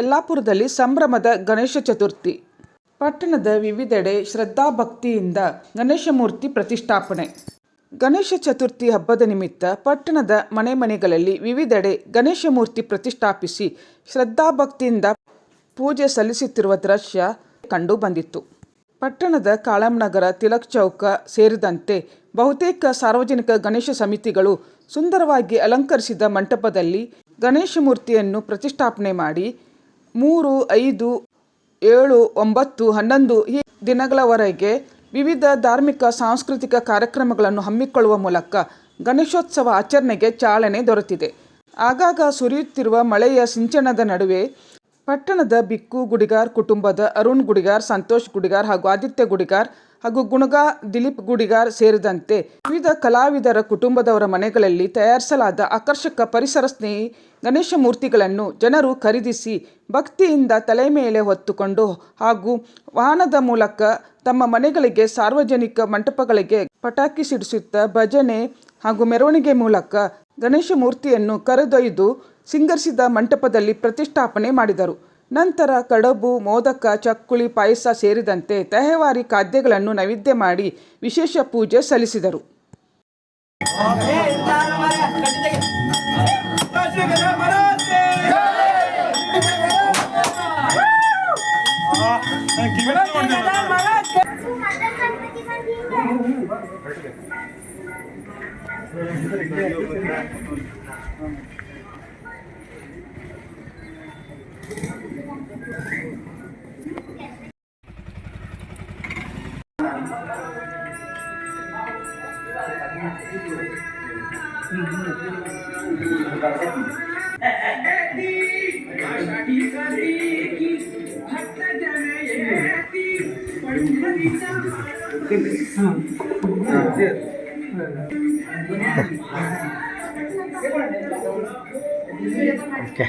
ಯಲ್ಲಾಪುರದಲ್ಲಿ ಸಂಭ್ರಮದ ಗಣೇಶ ಚತುರ್ಥಿ. ಪಟ್ಟಣದ ವಿವಿಧೆಡೆ ಶ್ರದ್ಧಾಭಕ್ತಿಯಿಂದ ಗಣೇಶ ಮೂರ್ತಿ ಪ್ರತಿಷ್ಠಾಪನೆ. ಗಣೇಶ ಚತುರ್ಥಿ ಹಬ್ಬದ ನಿಮಿತ್ತ ಪಟ್ಟಣದ ಮನೆ ಮನೆಗಳಲ್ಲಿ ವಿವಿಧೆಡೆ ಗಣೇಶ ಮೂರ್ತಿ ಪ್ರತಿಷ್ಠಾಪಿಸಿ ಶ್ರದ್ಧಾಭಕ್ತಿಯಿಂದ ಪೂಜೆ ಸಲ್ಲಿಸುತ್ತಿರುವ ದೃಶ್ಯ ಕಂಡು ಬಂದಿತ್ತು. ಪಟ್ಟಣದ ಕಾಳಂನಗರ ತಿಲಕ್ ಚೌಕ ಸೇರಿದಂತೆ ಬಹುತೇಕ ಸಾರ್ವಜನಿಕ ಗಣೇಶ ಸಮಿತಿಗಳು ಸುಂದರವಾಗಿ ಅಲಂಕರಿಸಿದ ಮಂಟಪದಲ್ಲಿ ಗಣೇಶ ಮೂರ್ತಿಯನ್ನು ಪ್ರತಿಷ್ಠಾಪನೆ ಮಾಡಿ ಮೂರು, ಐದು, ಏಳು, ಒಂಬತ್ತು, ಹನ್ನೊಂದು ಈ ದಿನಗಳವರೆಗೆ ವಿವಿಧ ಧಾರ್ಮಿಕ, ಸಾಂಸ್ಕೃತಿಕ ಕಾರ್ಯಕ್ರಮಗಳನ್ನು ಹಮ್ಮಿಕೊಳ್ಳುವ ಮೂಲಕ ಗಣೇಶೋತ್ಸವ ಆಚರಣೆಗೆ ಚಾಲನೆ ದೊರೆತಿದೆ. ಆಗಾಗ ಸುರಿಯುತ್ತಿರುವ ಮಳೆಯ ಸಿಂಚನದ ನಡುವೆ ಪಟ್ಟಣದ ಬಿಕ್ಕು ಗುಡಿಗಾರ್, ಕುಟುಂಬದ ಅರುಣ್ ಗುಡಿಗಾರ್, ಸಂತೋಷ್ ಗುಡಿಗಾರ್ ಹಾಗೂ ಆದಿತ್ಯ ಗುಡಿಗಾರ್ ಹಾಗೂ ಗುಣಗಾ ದಿಲೀಪ್ ಗುಡಿಗಾರ್ ಸೇರಿದಂತೆ ವಿವಿಧ ಕಲಾವಿದರ ಕುಟುಂಬದವರ ಮನೆಗಳಲ್ಲಿ ತಯಾರಿಸಲಾದ ಆಕರ್ಷಕ ಪರಿಸರ ಸ್ನೇಹಿ ಗಣೇಶ ಮೂರ್ತಿಗಳನ್ನು ಜನರು ಖರೀದಿಸಿ ಭಕ್ತಿಯಿಂದ ತಲೆ ಮೇಲೆ ಹೊತ್ತುಕೊಂಡು ಹಾಗೂ ವಾಹನದ ಮೂಲಕ ತಮ್ಮ ಮನೆಗಳಿಗೆ ಸಾರ್ವಜನಿಕ ಮಂಟಪಗಳಿಗೆ ಪಟಾಕಿ ಸಿಡಿಸುತ್ತಾ ಭಜನೆ ಹಾಗೂ ಮೆರವಣಿಗೆ ಮೂಲಕ ಗಣೇಶ ಮೂರ್ತಿಯನ್ನು ಕರೆದೊಯ್ದು ಸಿಂಗರಿಸಿದ ಮಂಟಪದಲ್ಲಿ ಪ್ರತಿಷ್ಠಾಪನೆ ಮಾಡಿದರು. ನಂತರ ಕಡಬು ಮೋದಕ ಚಕ್ಕುಳಿ ಪಾಯಸ ಸೇರಿದಂತೆ ತಹವಾರಿ ಖಾದ್ಯಗಳನ್ನು ನೈವೇದ್ಯ ಮಾಡಿ ವಿಶೇಷ ಪೂಜೆ ಸಲ್ಲಿಸಿದರು. ఓకే